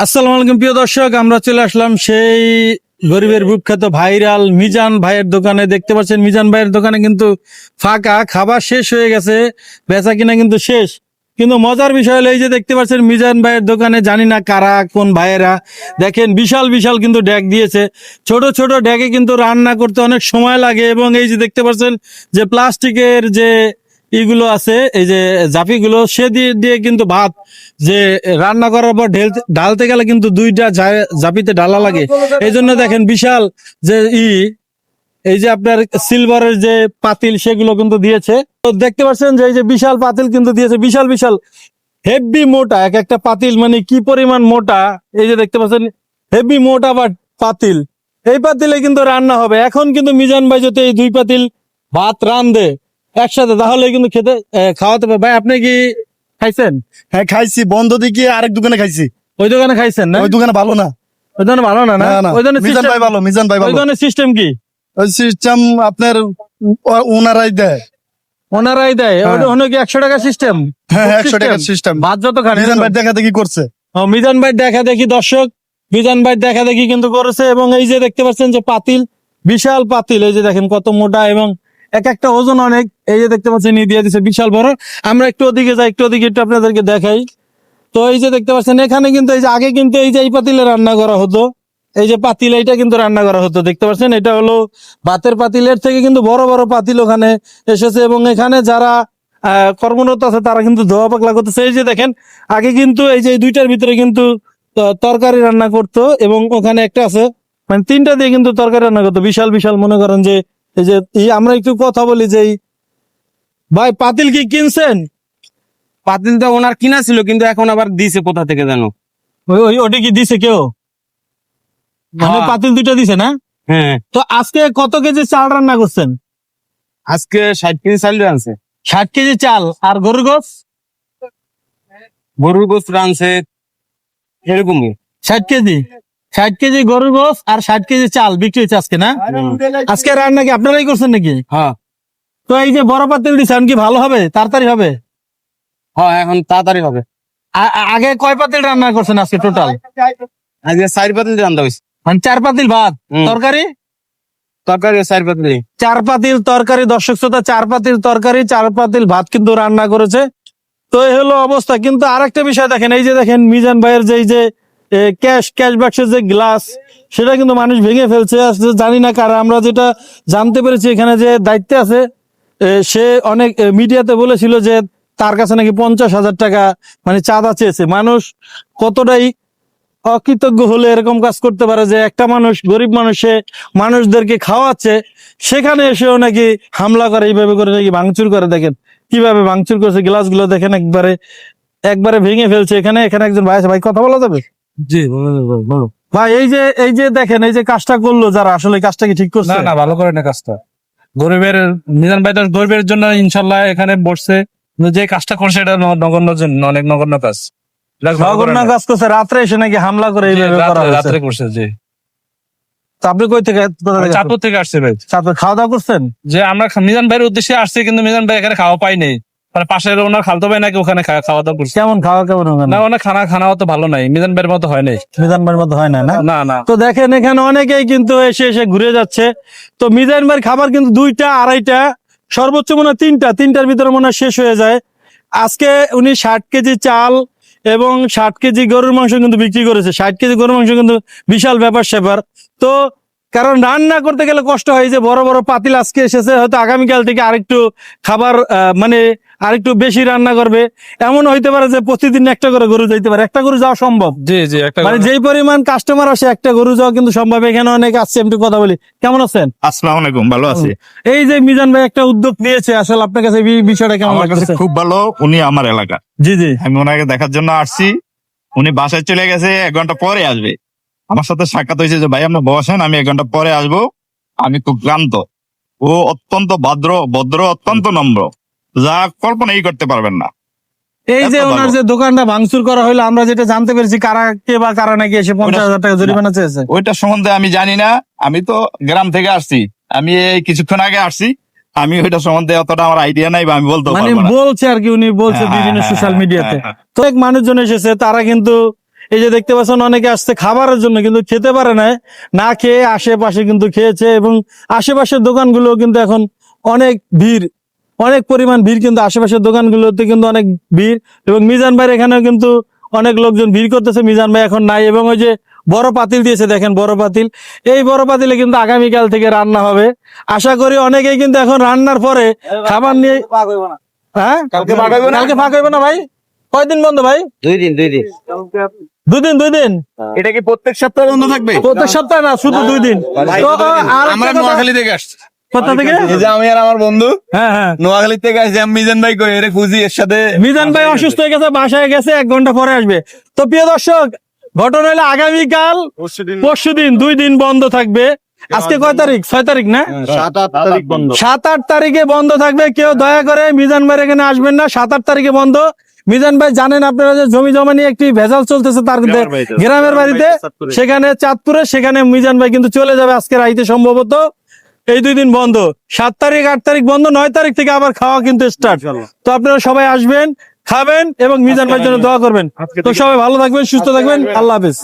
আসসালামু আলাইকুম, প্রিয় দর্শক। আমরা চলে আসলাম সেই গরিবের বিখ্যাত ভাইরাল মিজান ভাইয়ের দোকানে। দেখতে পাচ্ছেন, মিজান ভাইয়ের দোকানে কিন্তু ফাঁকা, খাবার শেষ হয়ে গেছে, বেচা কিনা কিন্তু শেষ। কিন্তু মজার বিষয় হলো এই যে দেখতে পাচ্ছেন, মিজান ভাইয়ের দোকানে জানি না কারা, কোন ভাইয়েরা। দেখেন, বিশাল বিশাল কিন্তু ড্যাগ দিয়েছে। ছোট ছোট ড্যাগে কিন্তু রান্না করতে অনেক সময় লাগে এবং এই যে দেখতে পাচ্ছেন যে প্লাস্টিকের যে ইগুলো আছে, এই যে জাপিগুলো সে দিয়ে দিয়ে কিন্তু ভাত, যে রান্না করার পর ঢেলতে ঢালতে গেলে কিন্তু দুইটা জাপিতে ঢালা লাগে। এই জন্য দেখেন বিশাল যে ই, এই যে আপনার সিলভারের যে পাতিল সেগুলো কিন্তু দিয়েছে। তো দেখতে পাচ্ছেন যে এই যে বিশাল পাতিল কিন্তু দিয়েছে, বিশাল বিশাল হেভি মোটা, এক একটা পাতিল মানে কি পরিমাণ মোটা, এই যে দেখতে পাচ্ছেন, হেভি মোটা বা পাতিল। এই পাতিলে কিন্তু রান্না হবে। এখন কিন্তু মিজান ভাই যদি এই দুই পাতিল ভাত রান্ধে একসাথে তাহলে কিন্তু খেতে খাওয়াতে পারবে। ভাই আপনি কি খাইছেন? হ্যাঁ খাইছি। বন্ধ দিকে আরেক দোকানে খাইছি। ওই দোকানে খাইছেন না? ওই দোকানে ভালো না। ওই দোকানে ভালো না না? ওই দোকানে মিজান ভাই ভালো মিজান ভাই ভালো। ওই ভালো দোকানের সিস্টেম কি? ওই সিস্টেম আপনার ওনারাই দেয়। ওনারাই দেয়। হ্যাঁ। ওটা কি একশো টাকা সিস্টেম হ্যাঁ একশো টাকার সিস্টেম ভাত যত খান মিজান ভাই দেখা দেখি করছে। ও, মিজান ভাই দেখা দেখি দর্শক। মিজান ভাই দেখা দেখি কিন্তু করেছে। এবং এই যে দেখতে পাচ্ছেন যে পাতিল বিশাল পাতিল। এই যে দেখেন কত মোটা এবং এক একটা ওজন অনেক। এই যে দেখতে পাচ্ছেন ই দিয়ে দিছে বিশাল বড়। আমরা একটু ওদিকে যাই, একটু ওদিকে একটু আপনাদেরকে দেখাই। তো এই যে দেখতে পাচ্ছেন, এখানে কিন্তু এই যে, আগে কিন্তু এই যে এই পাতিলে রান্না করা হতো। এই যে পাতিল, এইটা কিন্তু রান্না করা হতো, দেখতে পাচ্ছেন? এটা হলো ভাতের পাতিলের থেকে কিন্তু বড় বড় পাতিল ওখানে এসেছে। এবং এখানে যারা কর্মরত আছে, তারা কিন্তু ধোয়া পাকলা করতেছে। এই যে দেখেন, আগে কিন্তু এই যে দুইটার ভিতরে কিন্তু তরকারি রান্না করতো। এবং ওখানে একটা আছে মানে তিনটা দিয়ে কিন্তু তরকারি রান্না করতো। বিশাল বিশাল, মনে করেন যে এই যে আমরা একটু কথা বলি যে ভাই পাতিল কি কিনছেন? পাতিলটা ওনার কিনা ছিল কিন্তু এখন আবার দিছে কোথা থেকে জানো? ওই ওটা কি দিছে কেউ? মানে হ্যাঁ। পাতিল দুইটা দিছে না? হ্যাঁ। তো আজকে কত কেজি চাল রান্না করছেন? আজকে ষাট কেজি চাল আনছে ষাট কেজি চাল আর গরুর গোস গরুর গোস্ত আনছে এরকমই। ষাট কেজি? ষাট কেজি গরুর গোস আর ষাট কেজি চাল বিক্রি হচ্ছে আজকে না? আজকে রান্না কি আপনারাই করছেন নাকি? হ্যাঁ। তো এই যে বড় পাতিল দিচ্ছেন কি ভালো হবে? তাড়াতাড়ি হবে? হ্যাঁ এখন তাড়াতাড়ি হবে। আগে কয় পাতিল রান্না করছেন আজকে টোটাল আজকে চার পাতিল রান্না হয়েছে। মানে চার পাতিল ভাত? তরকারি? তরকারি চার পাতিল। চার পাতিল তরকারি দর্শক শ্রোতা চার পাতিল তরকারি চার পাতিল ভাত কিন্তু রান্না করেছে। তো এই হলো অবস্থা। কিন্তু আরেকটা বিষয় দেখেন এই যে দেখেন মিজান ভাইয়ের যে এই যে ক্যাশ ক্যাশ বাক্সের যে গ্লাস সেটা কিন্তু মানুষ ভেঙে ফেলছে। আসলে জানি না কারা। আমরা যেটা জানতে পেরেছি এখানে যে দায়িত্বে আছে সে অনেক মিডিয়াতে বলেছিল যে তার কাছে নাকি পঞ্চাশ হাজার টাকা মানে চাঁদা চেয়েছে। মানুষ কতটাই অকৃতজ্ঞ হলে এরকম কাজ করতে পারে যে একটা মানুষ, গরিব মানুষে মানুষদেরকে খাওয়াচ্ছে, সেখানে এসেও নাকি হামলা করে, এইভাবে করে নাকি ভাঙচুর করে। দেখেন কীভাবে ভাঙচুর করছে গ্লাসগুলো। দেখেন একবারে একবারে ভেঙে ফেলছে। এখানে এখানে একজন ভাই ভাই, কথা বলা যাবে? জি বলো ভাই এই যে এই যে দেখেন এই যে কাজটা করল যারা আসলে এই কাজটা কি ঠিক করছে? না না ভালো করে না কাজটা। গরিবের মিজান ভাই তো গরিবের জন্য ইনশাল্লাহ এখানে বসছে। যে কাজটা করছে এটা নগণ্য জন্য অনেক নগণ্য কাজ। নগণ্য। কাজ করছে রাত্রে এসে নাকি হামলা করে এইভাবে করা রাত্রে- হয়েছে। রাত্রে করছে জি। তো আপনি কই থেকে চাঁদপুর থেকে আসছে ভাই। চাঁদপুর খাওয়া দাওয়া করছেন? যে আমরা মিজান ভাইয়ের উদ্দেশ্যে আসছি কিন্তু মিজান ভাই এখানে খাওয়া পাইনি মানে পাশের ওনার খালতো ভাই নাকি ওখানে খাওয়া দাওয়া করছে? কেমন খাওয়া কেমন ওখানে? না ওনার খানা খানাও তো ভালো নাই মিজান ভাইয়ের মতো হয় নাই। মিজান ভাইয়ের মতো হয় না না? না তো দেখেন এখানে অনেকেই কিন্তু এসে এসে ঘুরে যাচ্ছে। তো মিজান ভাইয়ের খাবার কিন্তু দুইটা আড়াইটা সর্বোচ্চ মনে হয় তিনটা। তিনটার ভিতরে মনে হয় শেষ হয়ে যায়। আজকে উনি ষাট কেজি চাল এবং ষাট কেজি গরুর মাংস কিন্তু বিক্রি করেছে। ষাট কেজি গরুর মাংস কিন্তু বিশাল ব্যাপার স্যাপার তো কারণ রান্না করতে গেলে কষ্ট হয় যে বড় বড় পাতিল আজকে এসেছে হয়তো আগামীকাল থেকে আরেকটু খাবার আহ, মানে আরেকটু বেশি রান্না করবে। এমন হইতে পারে যে প্রতিদিন একটা করে গরু যাইতে পারে। একটা গরু যাওয়া সম্ভব। জি জি একটা মানে যেই পরিমাণ কাস্টমার আসে একটা গরু যাওয়া কিন্তু সম্ভব। এখানে অনেক আসছে আমি একটু কথা বলি। কেমন আছেন? আসসালামু আলাইকুম ভালো আছি। এই যে মিজান ভাই একটা উদ্যোগ নিয়েছে আসলে আপনার কাছে এই বিষয়টা কেমন লাগছে খুব ভালো উনি আমার এলাকা। জি জি। আমি ওনাকে দেখার জন্য আসছি। উনি বাসায় চলে গেছে এক ঘণ্টা পরে আসবে। আমার সাথে সাক্ষাৎ হয়েছে যে ভাই আপনি বসেন আমি এক ঘণ্টা পরে আসব। আমি খুব ক্লান্ত। ও অত্যন্ত ভদ্র ভদ্র অত্যন্ত নম্র। যা কল্পনাই করতে পারবেন না। এই যে ওনার যে দোকানটা ভাঙচুর করা হলো আমরা যেটা জানতে পেরেছি কারা কে বা কারা নাকি এসে পঞ্চাশ হাজার টাকা জরিমানা চেয়েছে। ওইটা সম্বন্ধে আমি জানি না। আমি তো গ্রাম থেকে আসছি। আমি এই কিছুক্ষণ আগে আসছি। আমি ওইটা সম্বন্ধে অতটা আমার আইডিয়া নাই বা আমি বলতে মানে পারব না। বলছে আর কি উনি বলছে হ্যাঁ, বিভিন্ন হ্যাঁ, সোশ্যাল হ্যাঁ, মিডিয়াতে হ্যাঁ, তো এক মানুষজন এসেছে তারা কিন্তু এই যে দেখতে পাচ্ছেন অনেকে আসছে খাবারের জন্য কিন্তু খেতে পারে না না খেয়ে আশেপাশে কিন্তু খেয়েছে এবং আশেপাশের দোকানগুলো কিন্তু এখন অনেক ভিড়। অনেক পরিমাণ ভিড় কিন্তু আশেপাশের দোকানগুলোতে কিন্তু অনেক ভিড় এবং মিজান ভাইয়ের এখানেও কিন্তু অনেক লোকজন ভিড় করতেছে মিজান ভাই এখন নাই এবং ওই যে বড় পাতিল দিয়েছে দেখেন বড় পাতিল। এই বড় পাতিলে কিন্তু আগামীকাল থেকে রান্না হবে। আশা করি অনেকেই কিন্তু এখন রান্নার পরে খাবার নিয়ে হ্যাঁ? কালকে ফাঁকা হইবে না? হইবে না ভাই? কয়দিন বন্ধ ভাই? দুই দিন দুই দিন। দুই দিন দুই দিন এটা কি প্রত্যেক সপ্তাহে বন্ধ থাকবে? প্রত্যেক সপ্তাহে না শুধু দুই দিন। আমরা নোয়াখালী থেকে আসছি। কোথা থেকে? এই যে আমি আর আমার বন্ধু। হ্যাঁ হ্যাঁ। নোয়াখালী থেকে আসছি আমি মিজান ভাই কই? এর খুঁজি এর সাথে মিজান ভাই অসুস্থ হয়ে গেছে। বাসায় গেছে এক ঘণ্টা পরে আসবে। তো প্রিয় দর্শক ঘটনা হলো আগামীকাল পরশু দিন। দুই দিন বন্ধ থাকবে। আজকে কয় তারিখ? ছয় তারিখ না? সাত আট তারিখ বন্ধ। সাত আট তারিখে বন্ধ থাকবে কেউ দয়া করে মিজান ভাইয়ের এখানে আসবেন না। সাত আট তারিখে বন্ধ। মিজান ভাই জানেন আপনারা যে জমি জমা নিয়ে একটি ভেজাল চলতেছে তার গ্রামের বাড়িতে সেখানে চাঁদপুরে সেখানে মিজান ভাই কিন্তু চলে যাবে আজকে রাইতে সম্ভবত। এই দুই দিন বন্ধ। সাত তারিখ আট তারিখ বন্ধ নয় তারিখ থেকে আবার খাওয়া কিন্তু স্টার্ট তো আপনারা সবাই আসবেন খাবেন এবং মিজান ভাইয়ের জন্য দোয়া করবেন। তো সবাই ভালো থাকবেন সুস্থ থাকবেন। আল্লাহ হাফিজ।